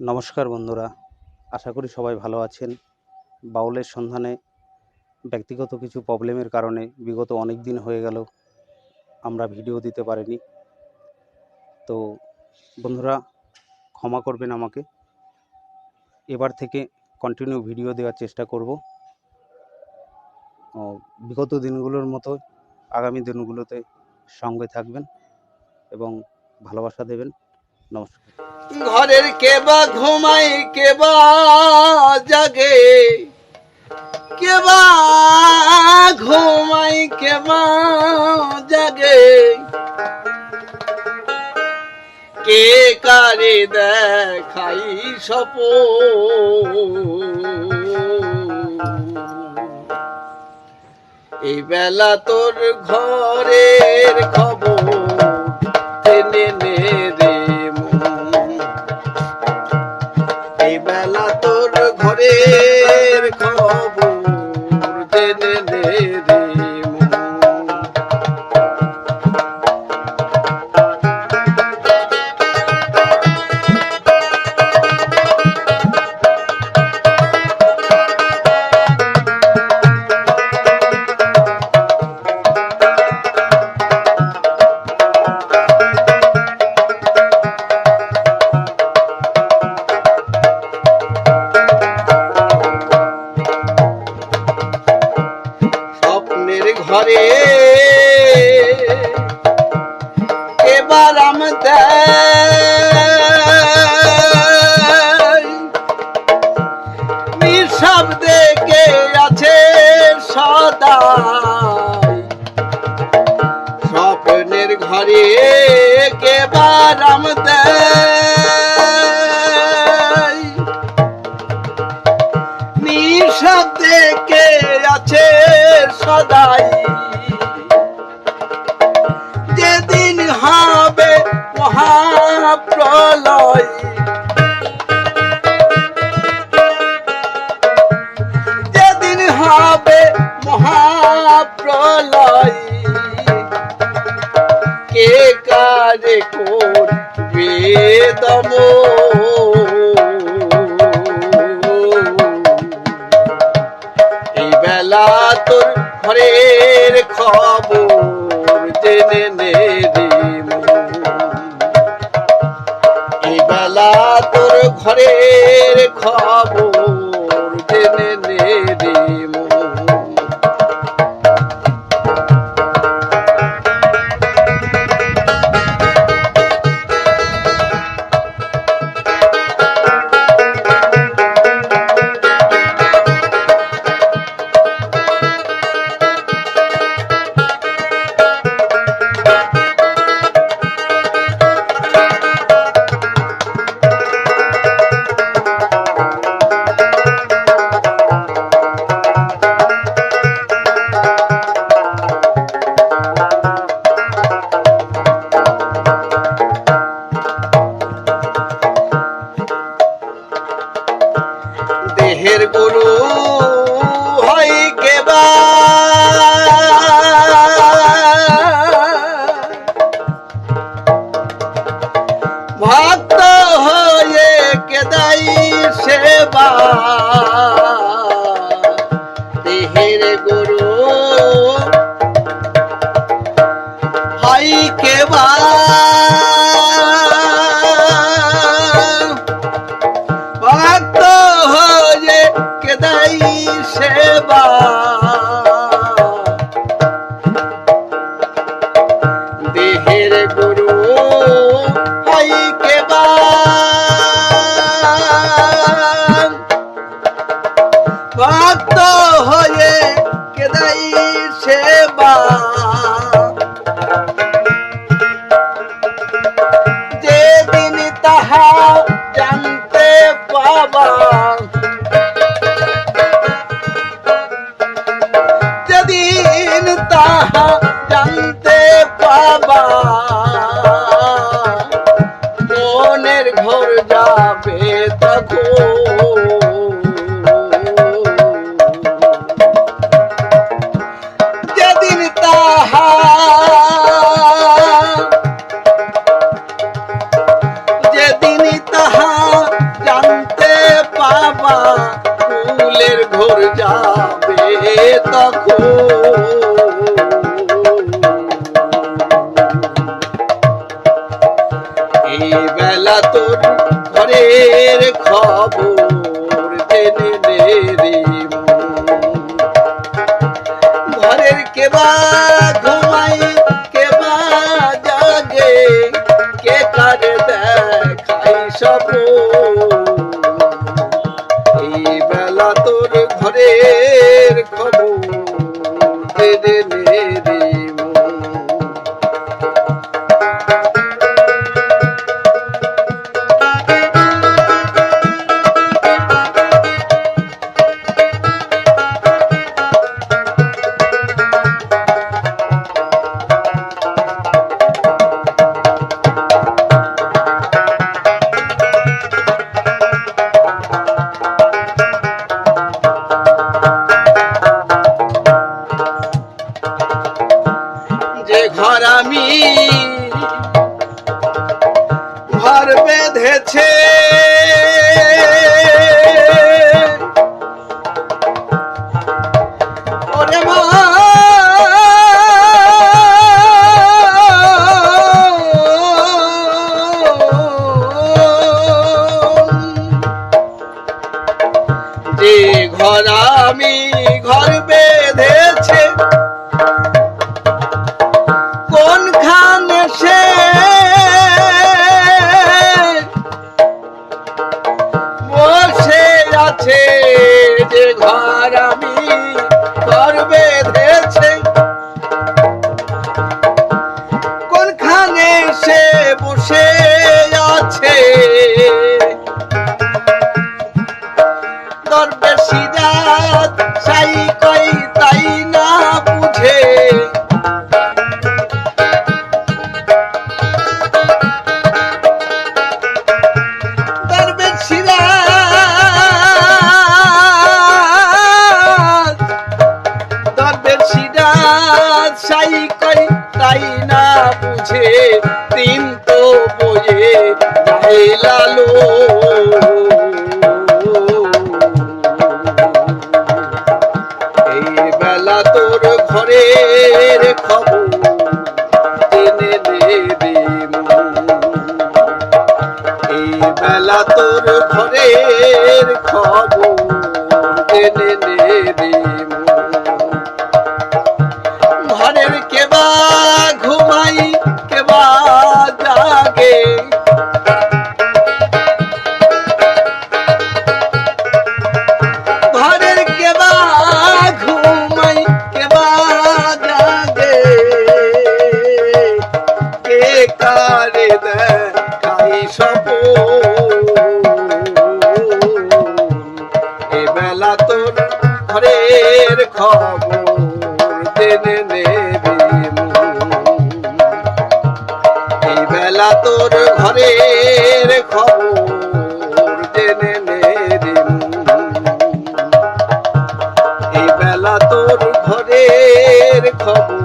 নমস্কার বন্ধুরা, আশা করি সবাই ভালো আছেন। বাউলের সন্ধানে ব্যক্তিগত কিছু প্রবলেমের কারণে বিগত অনেক দিন হয়ে গেল আমরা ভিডিও দিতে পারিনি। তো বন্ধুরা, ক্ষমা করবেন আমাকে। এবার থেকে কন্টিনিউ ভিডিও দেওয়ার চেষ্টা করব। বিগত দিনগুলোর মতো আগামী দিনগুলোতে সঙ্গে থাকবেন এবং ভালোবাসা দেবেন। ঘরের কেবা ঘুমাই কেবা জাগে। কেবা ঘুমাই কেবা জাগে। কে কারে দেখাই সপ এই বেলা তোর ঘরের খবর ঘরের খবর রে। এবার মহাপ্রলয় যেদিন হবে মহাপ্রলয় কে কারে করবে দম এই বেলা তোর ঘরের খবর ঘরের খবর। সেবা দেহের গরু। কেবা ভক্ত হয়ে কেদাই সেবা? দেহের গুরু যেদিন তাহা জানতে পাবা। যেদিন তাহা জানতে পাবা। মনের ঘর যাবে তখন। তখন এই বেলা তোর ঘরের খবর জেনে নে রে। ঘরের কেবা ঘুমাই, কেবা জাগে, কে কারে দেখাই সব এই বেলা তোর ঘরের খবর জেনে ঘর আমি ঘর বেঁধেছে। সে বসে আছে। দরবেশি ঘরের খবর জেনে নেবে মনের খবর জেনে নেবে এই বেলা তোর ঘরের খবর জেনে নেবে এই বেলা তোর ঘরের খবর